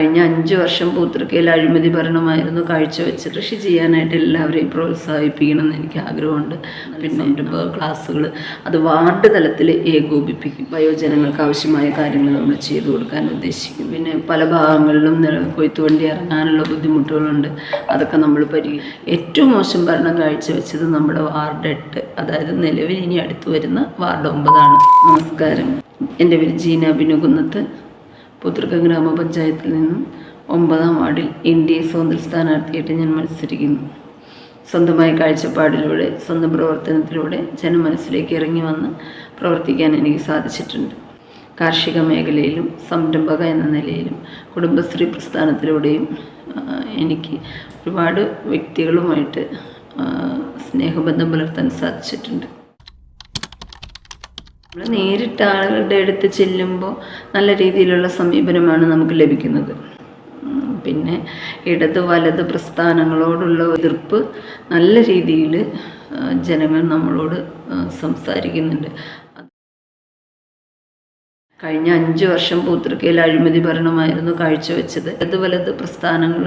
കഴിഞ്ഞ അഞ്ച് വർഷം പൂത്തൃക്കയിൽ അഴിമതി ഭരണമായിരുന്നു കാഴ്ചവെച്ച് കൃഷി ചെയ്യാനായിട്ട് എല്ലാവരെയും പ്രോത്സാഹിപ്പിക്കണം എന്ന് എനിക്ക് ആഗ്രഹമുണ്ട്. പിന്നെ ക്ലാസ്സുകൾ അത് വാർഡ് തലത്തിൽ ഏകോപിപ്പിക്കും. വയോജനങ്ങൾക്ക് ആവശ്യമായ കാര്യങ്ങൾ നമ്മൾ ചെയ്തു കൊടുക്കാൻ ഉദ്ദേശിക്കും. പിന്നെ പല ഭാഗങ്ങളിലും കൊയ്ത്തുവണ്ടി ഇറങ്ങാനുള്ള ബുദ്ധിമുട്ടുകളുണ്ട്. അതൊക്കെ നമ്മൾ പരി ഏറ്റവും മോശം ഭരണം കാഴ്ചവെച്ചത് നമ്മുടെ വാർഡ് എട്ട് അതായത് നിലവിൽ ഇനി അടുത്ത് വരുന്ന വാർഡ് ഒമ്പതാണ്. നമസ്കാരം. എന്റെ പേര് ജീന ബിനുകുന്നത്ത് പുതൃക്ക ഗ്രാമപഞ്ചായത്തിൽ നിന്നും ഒമ്പതാം വാർഡിൽ എൻ ഡി എ സ്വതന്ത്ര സ്ഥാനാർത്ഥിയായിട്ട് ഞാൻ മത്സരിക്കുന്നു. സ്വന്തമായ കാഴ്ചപ്പാടിലൂടെ സ്വന്തം പ്രവർത്തനത്തിലൂടെ ജനമനസ്സിലേക്ക് ഇറങ്ങി വന്ന് പ്രവർത്തിക്കാൻ എനിക്ക് സാധിച്ചിട്ടുണ്ട്. കാർഷിക മേഖലയിലും സംരംഭക എന്ന നിലയിലും കുടുംബശ്രീ പ്രസ്ഥാനത്തിലൂടെയും എനിക്ക് ഒരുപാട് വ്യക്തികളുമായിട്ട് സ്നേഹബന്ധം പുലർത്താൻ സാധിച്ചിട്ടുണ്ട്. നമ്മൾ നേരിട്ട് ആളുകളുടെ അടുത്ത് ചെല്ലുമ്പോൾ നല്ല രീതിയിലുള്ള സമീപനമാണ് നമുക്ക് ലഭിക്കുന്നത്. പിന്നെ ഇടത് വലത് പ്രസ്ഥാനങ്ങളോടുള്ള എതിർപ്പ് നല്ല രീതിയിൽ ജനങ്ങൾ നമ്മളോട് സംസാരിക്കുന്നുണ്ട്. കഴിഞ്ഞ അഞ്ച് വർഷം പൂത്തൃക്കയിൽ അഴിമതി ഭരണമായിരുന്നു കാഴ്ചവെച്ചത്. ഇടത് വലത് പ്രസ്ഥാനങ്ങൾ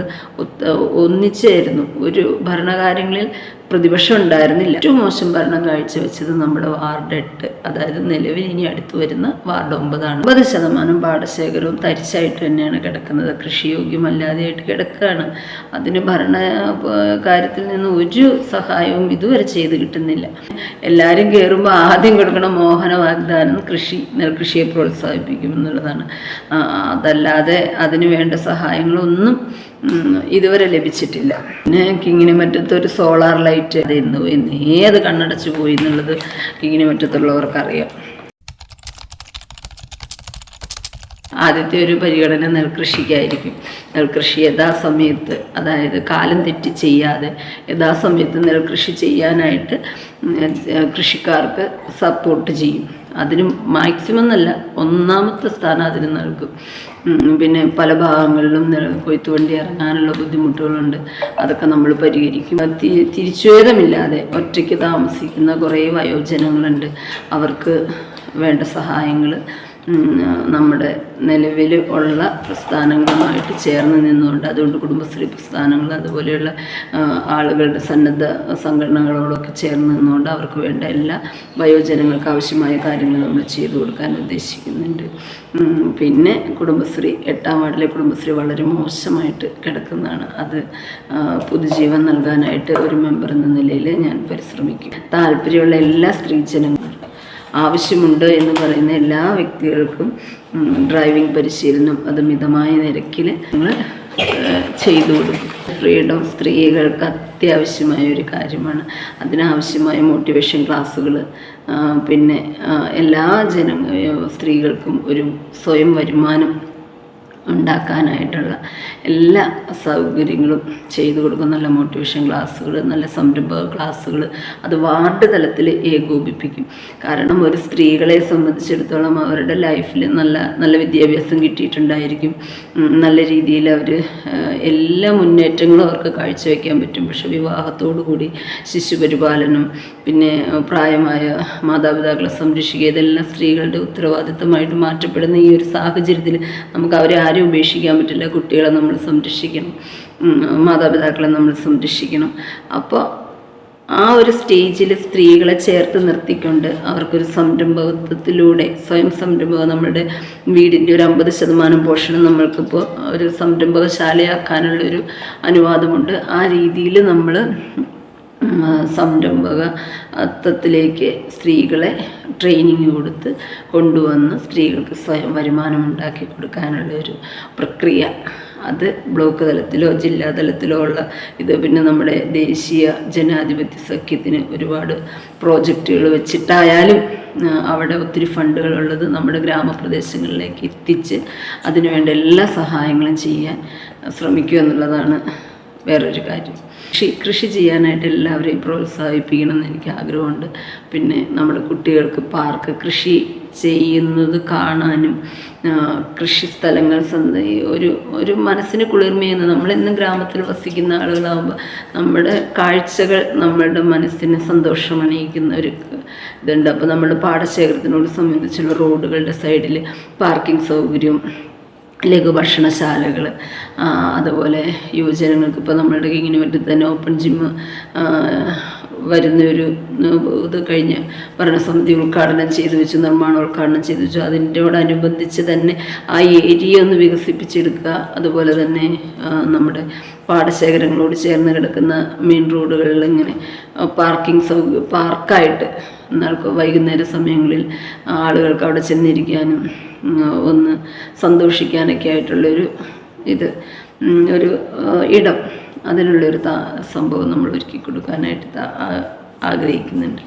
ഒന്നിച്ചായിരുന്നു. ഒരു ഭരണകാര്യങ്ങളിൽ പ്രതിപക്ഷം ഉണ്ടായിരുന്നില്ല. ഏറ്റവും മോശം ഭരണം കാഴ്ചവെച്ചത് നമ്മുടെ വാർഡ് എട്ട് അതായത് നിലവിൽ ഇനി അടുത്തു വരുന്ന വാർഡ് ഒമ്പതാണ്. ഒമ്പത് ശതമാനം പാടശേഖരവും തരിച്ചായിട്ട് തന്നെയാണ് കിടക്കുന്നത്. കൃഷിയോഗ്യമല്ലാതെയായിട്ട് കിടക്കുകയാണ്. അതിന് ഭരണ കാര്യത്തിൽ നിന്ന് ഒരു സഹായവും ഇതുവരെ ചെയ്ത് കിട്ടുന്നില്ല. എല്ലാവരും കയറുമ്പോൾ ആദ്യം കൊടുക്കണ മോഹന വാഗ്ദാനം കൃഷി നെൽകൃഷിയെ പ്രോത്സാഹിപ്പിക്കും എന്നുള്ളതാണ്. അതല്ലാതെ അതിന് വേണ്ട സഹായങ്ങളൊന്നും ഇതുവരെ ലഭിച്ചിട്ടില്ല. പിന്നെ കിങ്ങിണി മറ്റത്ത് ഒരു സോളാർ ലൈറ്റ് ഇന്ന് ഇന്ന് ഏത് കണ്ണടച്ചു പോയി എന്നുള്ളത് കിങ്ങിണി മറ്റത്തുള്ളവർക്കറിയാം. ആദ്യത്തെ ഒരു പരിഗണന നെൽകൃഷിക്കായിരിക്കും. നെൽകൃഷി യഥാസമയത്ത് അതായത് കാലം തെറ്റി ചെയ്യാതെ യഥാസമയത്ത് നെൽകൃഷി ചെയ്യാനായിട്ട് കൃഷിക്കാർക്ക് സപ്പോർട്ട് ചെയ്യും. അതിന് മാക്സിമം എന്നല്ല ഒന്നാമത്തെ സ്ഥാനം അതിന് നൽകും. പിന്നെ പല ഭാഗങ്ങളിലും കൊയ്ത്തുവണ്ടി ഇറങ്ങാനുള്ള ബുദ്ധിമുട്ടുകളുണ്ട്. അതൊക്കെ നമ്മൾ പരിഹരിക്കും. തിരിച്ചുവേദമില്ലാതെ ഒറ്റയ്ക്ക് താമസിക്കുന്ന കുറേ വയോജനങ്ങളുണ്ട്. അവർക്ക് വേണ്ട സഹായങ്ങൾ നമ്മുടെ നിലവിൽ ഉള്ള പ്രസ്ഥാനങ്ങളുമായിട്ട് ചേർന്ന് നിന്നുകൊണ്ട് അതുകൊണ്ട് കുടുംബശ്രീ പ്രസ്ഥാനങ്ങൾ അതുപോലെയുള്ള ആളുകളുടെ സന്നദ്ധ സംഘടനകളോടൊക്കെ ചേർന്ന് നിന്നുകൊണ്ട് അവർക്ക് വേണ്ട എല്ലാ വയോജനങ്ങൾക്ക് ആവശ്യമായ കാര്യങ്ങൾ നമ്മൾ ചെയ്തു കൊടുക്കാൻ ഉദ്ദേശിക്കുന്നുണ്ട്. പിന്നെ കുടുംബശ്രീ എട്ടാം വാർഡിലെ കുടുംബശ്രീ വളരെ മോശമായിട്ട് കിടക്കുന്നതാണ്. അത് പുതുജീവൻ നൽകാനായിട്ട് ഒരു മെമ്പർ എന്ന നിലയിൽ ഞാൻ പരിശ്രമിക്കും. താല്പര്യമുള്ള എല്ലാ സ്ത്രീജനങ്ങളും ആവശ്യമുണ്ട് എന്ന് പറയുന്ന എല്ലാ വ്യക്തികൾക്കും ഡ്രൈവിംഗ് പരിശീലനം അത് മിതമായ നിരക്കിൽ നിങ്ങൾ ചെയ്തു കൊടുക്കും. ഫ്രീഡം സ്ത്രീകൾക്ക് അത്യാവശ്യമായ ഒരു കാര്യമാണ്. അതിനാവശ്യമായ മോട്ടിവേഷൻ ക്ലാസ്സുകൾ പിന്നെ എല്ലാ ജന സ്ത്രീകൾക്കും ഒരു സ്വയം വരുമാനം ഉണ്ടാക്കാനായിട്ടുള്ള എല്ലാ സൗകര്യങ്ങളും ചെയ്തു കൊടുക്കും. നല്ല മോട്ടിവേഷൻ ക്ലാസ്സുകൾ നല്ല സംരംഭക ക്ലാസ്സുകൾ അത് വാർഡ് തലത്തിൽ ഏകോപിപ്പിക്കും. കാരണം ഒരു സ്ത്രീകളെ സംബന്ധിച്ചിടത്തോളം അവരുടെ ലൈഫിൽ നല്ല നല്ല വിദ്യാഭ്യാസം കിട്ടിയിട്ടുണ്ടായിരിക്കും. നല്ല രീതിയിൽ അവർ എല്ലാ മുന്നേറ്റങ്ങളും അവർക്ക് കാഴ്ചവെക്കാൻ പറ്റും. പക്ഷെ വിവാഹത്തോടു കൂടി ശിശുപരിപാലനം പിന്നെ പ്രായമായ മാതാപിതാക്കളെ സംരക്ഷിക്കുക ഇതെല്ലാം സ്ത്രീകളുടെ ഉത്തരവാദിത്തമായിട്ട് മാറ്റപ്പെടുന്ന ഈ ഒരു സാഹചര്യത്തിൽ നമുക്ക് അവരെ ആരും ഉപേക്ഷിക്കാൻ പറ്റില്ല കുട്ടികളെ നമ്മൾ സംരക്ഷിക്കണം മാതാപിതാക്കളെ നമ്മൾ സംരക്ഷിക്കണം. അപ്പോൾ ആ ഒരു സ്റ്റേജിൽ സ്ത്രീകളെ ചേർത്ത് നിർത്തിക്കൊണ്ട് അവർക്കൊരു സംരംഭകത്വത്തിലൂടെ സ്വയം സംരംഭക നമ്മുടെ വീടിന്റെ ഒരു അമ്പത് ശതമാനം പോഷണം നമ്മൾക്കിപ്പോൾ ഒരു സംരംഭകശാലയാക്കാനുള്ളൊരു അനുവാദമുണ്ട്. ആ രീതിയിൽ നമ്മൾ സംരംഭകത്വത്തിലേക്ക് സ്ത്രീകളെ ട്രെയിനിങ് കൊടുത്ത് കൊണ്ടുവന്ന് സ്ത്രീകൾക്ക് സ്വയം വരുമാനം ഉണ്ടാക്കി കൊടുക്കാനുള്ള ഒരു പ്രക്രിയ. അത് ബ്ലോക്ക് തലത്തിലോ ജില്ലാ തലത്തിലോ ഉള്ള ഇത് പിന്നെ നമ്മുടെ ദേശീയ ജനാധിപത്യ സഖ്യത്തിന് ഒരുപാട് പ്രോജക്റ്റുകൾ വെച്ചിട്ടായാലും അവിടെ ഒത്തിരി ഫണ്ടുകൾ ഉള്ളത് നമ്മുടെ ഗ്രാമപ്രദേശങ്ങളിലേക്ക് എത്തിച്ച് അതിനുവേണ്ട എല്ലാ സഹായങ്ങളും ചെയ്യാൻ ശ്രമിക്കുക എന്നുള്ളതാണ് വേറൊരു കാര്യം. കൃഷി കൃഷി ചെയ്യാനായിട്ട് എല്ലാവരെയും പ്രോത്സാഹിപ്പിക്കണം എന്ന് എനിക്ക് ആഗ്രഹമുണ്ട്. പിന്നെ നമ്മുടെ കുട്ടികൾക്ക് പാർക്ക് കൃഷി ചെയ്യുന്നത് കാണാനും കൃഷി സ്ഥലങ്ങൾ ഒരു ഒരു മനസ്സിന് കുളിർമയെന്ന് നമ്മളെന്നും ഗ്രാമത്തിൽ വസിക്കുന്ന ആളുകളാകുമ്പോൾ നമ്മുടെ കാഴ്ചകൾ നമ്മളുടെ മനസ്സിന് സന്തോഷം അണിയിക്കുന്ന ഒരു ഇതുണ്ട്. അപ്പോൾ നമ്മുടെ പാടശേഖരത്തിനോട് സംബന്ധിച്ചുള്ള റോഡുകളുടെ സൈഡിൽ പാർക്കിംഗ് സൗകര്യം ലഘുഭക്ഷണശാലകൾ അതുപോലെ യുവജനങ്ങൾക്ക് ഇപ്പോൾ നമ്മളുടെ ഇങ്ങനെ തന്നെ ഓപ്പൺ ജിമ്മ് വരുന്നൊരു ഇത് കഴിഞ്ഞ് ഭരണസമിതി ഉദ്ഘാടനം ചെയ്തു വെച്ചു നിർമ്മാണം ഉദ്ഘാടനം ചെയ്തു വെച്ചു. അതിന്റെയോടനുബന്ധിച്ച് തന്നെ ആ ഏരിയ ഒന്ന് വികസിപ്പിച്ചെടുക്കുക. അതുപോലെ തന്നെ നമ്മുടെ പാടശേഖരങ്ങളോട് ചേർന്ന് കിടക്കുന്ന മെയിൻ റോഡുകളിൽ ഇങ്ങനെ പാർക്കിംഗ് സൗകര്യം പാർക്കായിട്ട് വൈകുന്നേര സമയങ്ങളിൽ ആളുകൾക്ക് അവിടെ ചെന്നിരിക്കാനും ഒന്ന് സന്തോഷിക്കാനൊക്കെ ആയിട്ടുള്ളൊരു ഇത് ഒരു ഇടം അതിനുള്ളൊരു താ സംഭവം നമ്മൾ ഒരുക്കി കൊടുക്കാനായിട്ട് ആഗ്രഹിക്കുന്നുണ്ട്.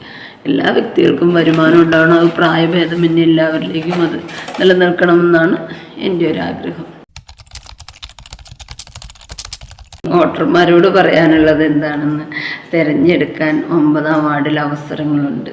എല്ലാ വ്യക്തികൾക്കും വരുമാനം ഉണ്ടാവണം. അത് പ്രായഭേദമന്യേ എല്ലാവരിലേക്കും അത് നിലനിൽക്കണമെന്നാണ് എന്റെ ഒരു ആഗ്രഹം. വോട്ടർമാരോട് പറയാനുള്ളത് എന്താണെന്ന് തിരഞ്ഞെടുക്കാൻ ഒമ്പതാം വാർഡിൽ അവസരങ്ങളുണ്ട്.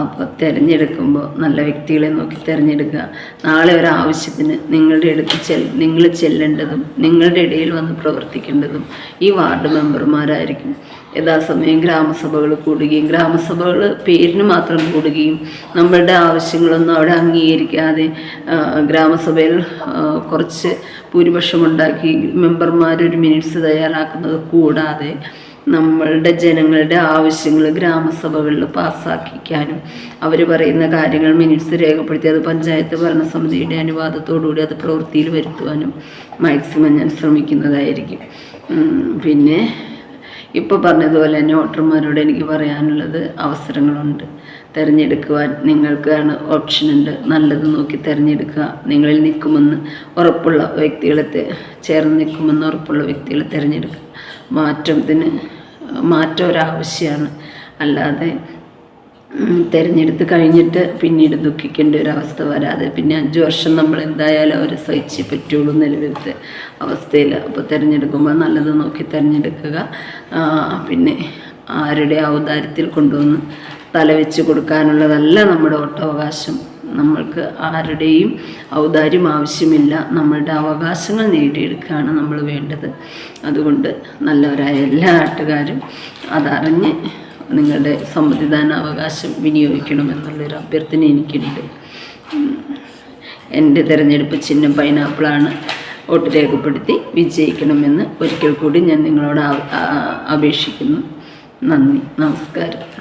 അപ്പോൾ തിരഞ്ഞെടുക്കുമ്പോൾ നല്ല വ്യക്തികളെ നോക്കി തിരഞ്ഞെടുക്കുക. നാളെ ഒരു ആവശ്യത്തിന് നിങ്ങളുടെ അടുത്ത് ചെൽ നിങ്ങൾ ചെല്ലേണ്ടതും നിങ്ങളുടെ ഇടയിൽ വന്ന് പ്രവർത്തിക്കേണ്ടതും ഈ വാർഡ് മെമ്പർമാരായിരിക്കും. യഥാസമയം ഗ്രാമസഭകൾ കൂടുകയും ഗ്രാമസഭകൾ പേരിന് മാത്രം കൂടുകയും നമ്മളുടെ ആവശ്യങ്ങളൊന്നും അവിടെ അംഗീകരിക്കാതെ ഗ്രാമസഭയിൽ കുറച്ച് ഭൂരിപക്ഷമുണ്ടാക്കി മെമ്പർമാർ ഒരു മിനിറ്റ്സ് തയ്യാറാക്കുന്നത് കൂടാതെ നമ്മളുടെ ജനങ്ങളുടെ ആവശ്യങ്ങൾ ഗ്രാമസഭകളിൽ പാസ്സാക്കിക്കാനും അവർ പറയുന്ന കാര്യങ്ങൾ മിനിറ്റ്സ് രേഖപ്പെടുത്തി അത് പഞ്ചായത്ത് ഭരണസമിതിയുടെ അനുവാദത്തോടുകൂടി അത് പ്രവൃത്തിയിൽ വരുത്തുവാനും മാക്സിമം ഞാൻ ശ്രമിക്കുന്നതായിരിക്കും. പിന്നെ ഇപ്പോൾ പറഞ്ഞതുപോലെ തന്നെ വോട്ടർമാരോട് എനിക്ക് പറയാനുള്ളത് അവസരങ്ങളുണ്ട്. തിരഞ്ഞെടുക്കുവാൻ നിങ്ങൾക്കാണ് ഓപ്ഷനുണ്ട് നല്ലത് നോക്കി തിരഞ്ഞെടുക്കുക. നിങ്ങളിൽ നിൽക്കുമെന്ന് ഉറപ്പുള്ള വ്യക്തികളെ ചേർന്ന് നിൽക്കുമെന്ന് ഉറപ്പുള്ള വ്യക്തികളെ തിരഞ്ഞെടുക്കുക. മാറ്റത്തിന് മാറ്റം ഒരാവശ്യമാണ് അല്ലാതെ തിരഞ്ഞെടുത്ത് കഴിഞ്ഞിട്ട് പിന്നീട് ദുഃഖിക്കേണ്ട ഒരു അവസ്ഥ വരാതെ പിന്നെ അഞ്ച് വർഷം നമ്മൾ എന്തായാലും അവരെ സഹിച്ചേ പറ്റുള്ളൂ നിലവിലത്തെ അവസ്ഥയിൽ. അപ്പോൾ തിരഞ്ഞെടുക്കുമ്പോൾ നല്ലത് നോക്കി തിരഞ്ഞെടുക്കുക. പിന്നെ ആരുടെ ഔദാര്യത്തിൽ കൊണ്ടുവന്ന് തലവെച്ച് കൊടുക്കാനുള്ളതല്ല നമ്മുടെ വോട്ടവകാശം. നമ്മൾക്ക് ആരുടെയും ഔദാര്യം ആവശ്യമില്ല. നമ്മളുടെ അവകാശങ്ങൾ നേടിയെടുക്കുകയാണ് നമ്മൾ വേണ്ടത്. അതുകൊണ്ട് നല്ലവരായ എല്ലാ നാട്ടുകാരും അതറിഞ്ഞ് നിങ്ങളുടെ സമ്മതിദാന അവകാശം വിനിയോഗിക്കണമെന്നുള്ളൊരു അഭ്യർത്ഥന എനിക്കുണ്ട്. എന്റെ തിരഞ്ഞെടുപ്പ് ചിഹ്നം പൈനാപ്പിളാണ്. വോട്ട് രേഖപ്പെടുത്തി വിജയിക്കണമെന്ന് ഒരിക്കൽ കൂടി ഞാൻ നിങ്ങളോട് അപേക്ഷിക്കുന്നു. നന്ദി. നമസ്കാരം.